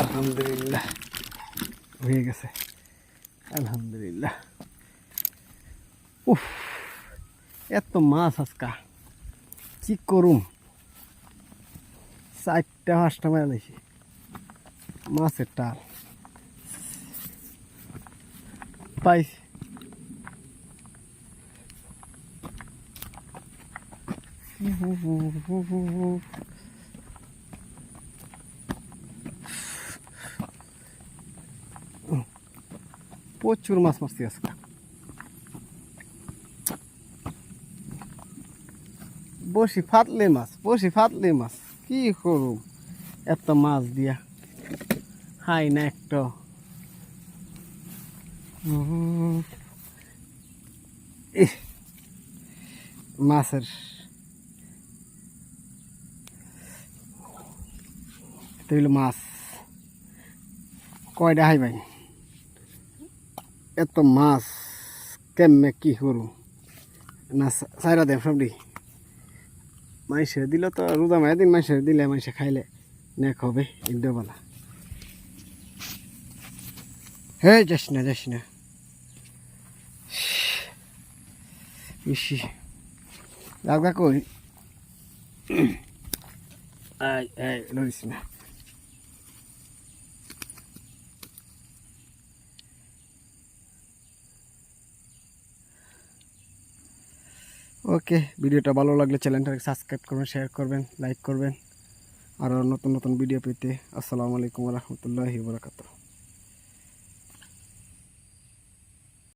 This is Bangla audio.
আলহামদুলিল্লাহ। হয়ে গেছে। আলহামদুলিল্লাহ। উফ, এত মাছ আজকা। কি করুম? চারটা, পাঁচটা মারা লাগছে মাছের টাল পাইছি। প্রচুর মাছ মারছি আজকে। বসি ফাটলে মাছ, বসি ফাটলে মাছ, কি করুম? এত মাছ দিয়া। হাই না একটা। মাছের তৈল মাছ। কয়টা হাই ভাই? এত মাছ কেমনে কি করু না সাইরা দেব সব দি মাইসে দিল তো রোজা মায়ের দিন মাইসে দিলে মাইসে খাইলে নেক হবে ইন্দ্রবেলা হে যাস না যাস না। ইসি। লাগা কই আই আই লইস না। ওকে, ভিডিওটা ভালো লাগলে চ্যানেলটাকে সাবস্ক্রাইব করবেন শেয়ার করবেন লাইক করবেন। আরও নতুন নতুন ভিডিও পেতে আসসালামু আলাইকুম রহমতুল্লাহি বরাকাতুহ।